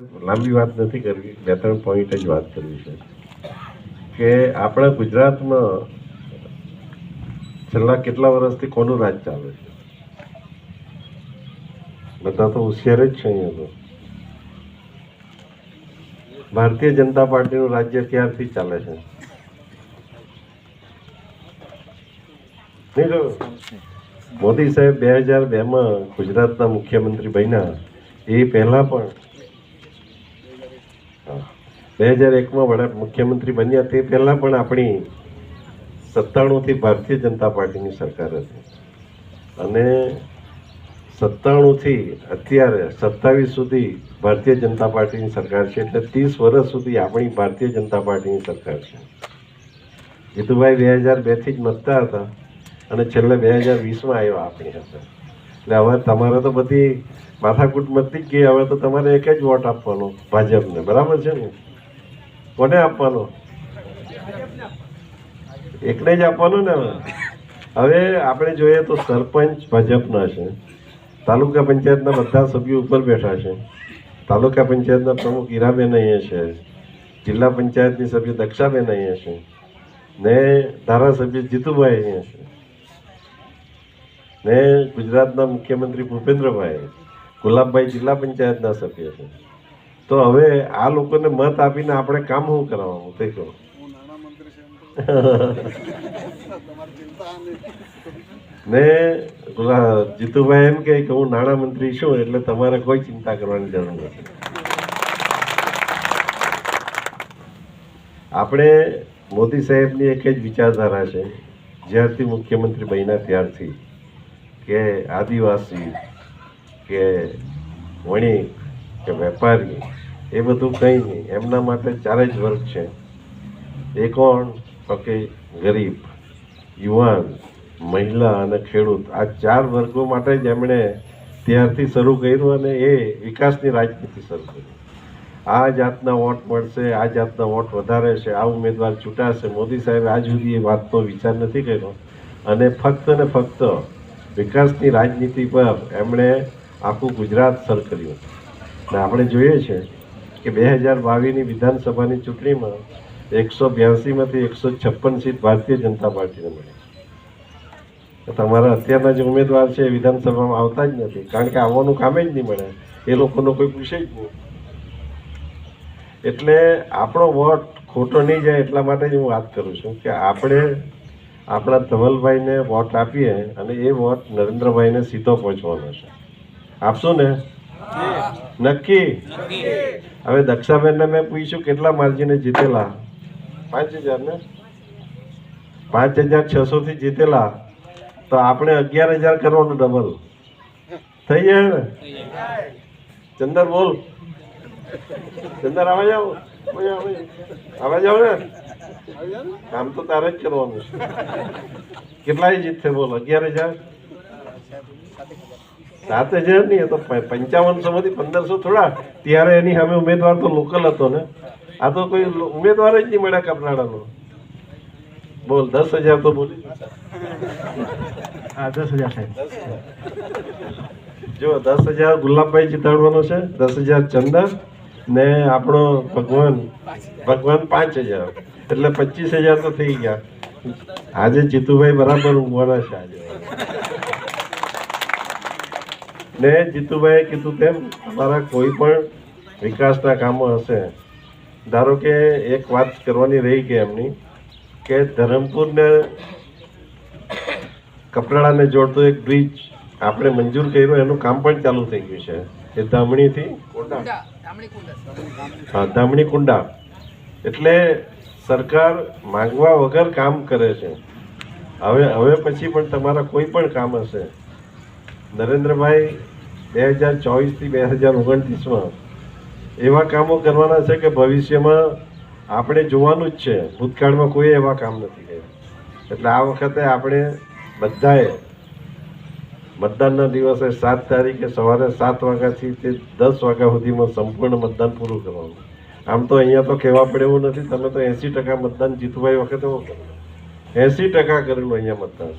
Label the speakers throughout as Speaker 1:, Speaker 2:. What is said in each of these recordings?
Speaker 1: લાંબી વાત નથી કરવી, બે ત્રણ પોઈન્ટ જ વાત કરવી છે. કે આપણા ગુજરાતમાં છેલ્લા કેટલા વર્ષથી કોનું રાજ ચાલે છે? બધા તો હોશિયાર જ છે અહીંયા તો. ભારતીય જનતા પાર્ટીનું રાજ્ય ક્યારથી ચાલે છે? મોદી સાહેબ બે હજાર બેમાં ગુજરાતના મુખ્યમંત્રી બન્યા, એ પહેલાં પણ બે હજાર એકમાં વડા મુખ્યમંત્રી બન્યા તે પહેલાં પણ આપણી સત્તાણુંથી ભારતીય જનતા પાર્ટીની સરકાર હતી. અને સત્તાણુંથી અત્યારે સત્તાવીસ સુધી ભારતીય જનતા પાર્ટીની સરકાર છે એટલે ત્રીસ વર્ષ સુધી આપણી ભારતીય જનતા પાર્ટીની સરકાર છે. જીતુભાઈ બે હજાર બેથી જ મતતા હતા અને છેલ્લે બે હજાર વીસમાં આવ્યા આપણી હતા એટલે હવે તમારે તો બધી માથાકૂટ મતી જ ગઈ હવે તો તમારે એક જ વોટ આપવાનો ભાજપને. બરાબર છે ને? કોને આપવાનો? એકને જ આપવાનો ને હવે? આપણે જોઈએ તો સરપંચ ભાજપના છે, તાલુકા પંચાયતના બધા સભ્યો ઉપર બેઠા છે. તાલુકા પંચાયતના પ્રમુખ હીરાબેન અહીંયા છે, જિલ્લા પંચાયતની સભ્ય દક્ષાબેન અહીંયા છે, ને ધારાસભ્ય જીતુભાઈ અહીંયા છે, ને ગુજરાતના મુખ્યમંત્રી ભૂપેન્દ્રભાઈ, ગુલાબભાઈ જિલ્લા પંચાયતના સભ્ય છે. તો હવે આ લોકોને મત આપીને આપણે કામ શું કરાવવાનું તે. કહો ને જીતુભાઈ એમ કે હું નાણામંત્રી છું એટલે તમારે કોઈ ચિંતા કરવાની જરૂર નથી. આપણે મોદી સાહેબની એક જ વિચારધારા છે. જ્યારથી મુખ્યમંત્રી બન્યા ત્યારથી કે આદિવાસી કે વણિક કે વેપારી, એ બધું કંઈ નહીં. એમના માટે ચારે જ વર્ગ છે. એ કોણ? તો કે ગરીબ, યુવાન, મહિલા અને ખેડૂત. આ ચાર વર્ગો માટે જ એમણે ત્યારથી શરૂ કર્યું અને એ વિકાસની રાજનીતિ શરૂ કરી. આ જાતના વોટ મળશે, આ જાતના વોટ વધારે છે, આ ઉમેદવાર ચૂંટાશે. મોદી સાહેબે આજ સુધી એ વાતનો વિચાર નથી કર્યો. અને ફક્ત ને ફક્ત વિકાસની રાજનીતિ પર એમણે આખું ગુજરાત સર કર્યું. અને આપણે જોઈએ છે કે બે હજાર બાવીસની વિધાનસભાની ચૂંટણીમાં એકસો બ્યાસીમાંથી એકસો છપ્પન સીટ ભારતીય જનતા પાર્ટીને મળી તમારા અત્યારના જે ઉમેદવાર છે એ વિધાનસભામાં આવતા જ નથી. કારણ કે આવવાનું કામે જ નહીં મળે. એ લોકોનો કોઈ પૂછે જ નહીં. એટલે આપણો વોટ ખોટો નહીં જાય એટલા માટે જ હું વાત કરું છું કે આપણે આપણા ધવલભાઈને વોટ આપીએ અને એ વોટ નરેન્દ્રભાઈને સીધો પહોંચવાનો છે. આપશું ને? નક્કી? હવે દક્ષાબેનને મેં પૂછ્યું કેટલા માર્જિને જીતેલા? પાંચ હજાર ને? પાંચ હજાર છસો થી જીતેલા. તો આપણે અગિયાર હજાર કરવાનું ડબલ થઈ જાય ને? ચંદર બોલ. ચંદર આવા? જાઓ આવા જાવ ને? કામ તો તારે જ કરવાનું. છે કેટલાય જીતશે બોલ? અગિયાર હજાર? સાત હજાર નહીં તો પંચાવનસોમાંથી પંચાવનસો પંદરસો થોડા. ત્યારે એની સામે ઉમેદવાર તો લોકલ હતો ને. આ તો કોઈ ઉમેદવાર જ નહીં મળ્યા કપરાડાનો. બોલ દસ હજાર તો બોલી.
Speaker 2: હા દસ હજાર સાહેબ.
Speaker 1: જો દસ હજાર ગુલાબભાઈ જીતાડવાનો છે દસ હજાર ચંદન ને આપણો ભગવાન ભગવાન પાંચ હજાર. એટલે પચીસ હજાર તો થઈ ગયા. આજે જીતુભાઈ બરાબર ઊંઘવાના છે આજે. ને જીતુભાઈએ કીધું તેમ તમારા કોઈ પણ વિકાસના કામો હશે. ધારો કે એક વાત કરવાની રહી ગઈ એમની કે ધરમપુરને કપરાડાને જોડતો એક બ્રિજ આપણે મંજૂર કર્યો એનું કામ પણ ચાલુ થઈ ગયું છે. એ ધામણીથી? કોંડા. હા ધામણી કુંડા. એટલે સરકાર માંગવા વગર કામ કરે છે. હવે હવે પછી પણ તમારા કોઈ પણ કામ હશે. નરેન્દ્રભાઈ બે હજાર ચોવીસથી બે હજાર ઓગણત્રીસમાં એવા કામો કરવાના છે કે ભવિષ્યમાં આપણે જોવાનું જ છે. ભૂતકાળમાં કોઈ એવા કામ નથી કર્યા. એટલે આ વખતે આપણે બધાએ મતદાનના દિવસે સાત તારીખે સવારે સાત વાગ્યાથી તે દસ વાગ્યા સુધીમાં સંપૂર્ણ મતદાન પૂરું કરવાનું. આમ તો અહીંયા તો કહેવા પડે એવું નથી. તમે તો એંસી ટકા મતદાન જીતવાય વખતે એંસી ટકા કરેલું અહીંયા મતદાન.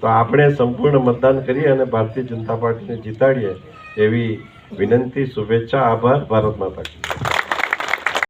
Speaker 1: તો આપણે સંપૂર્ણ મતદાન કરીએ અને ભારતીય જનતા પાર્ટીને જીતાડીએ એવી વિનંતી, શુભેચ્છા, આભાર, ભારત માતા.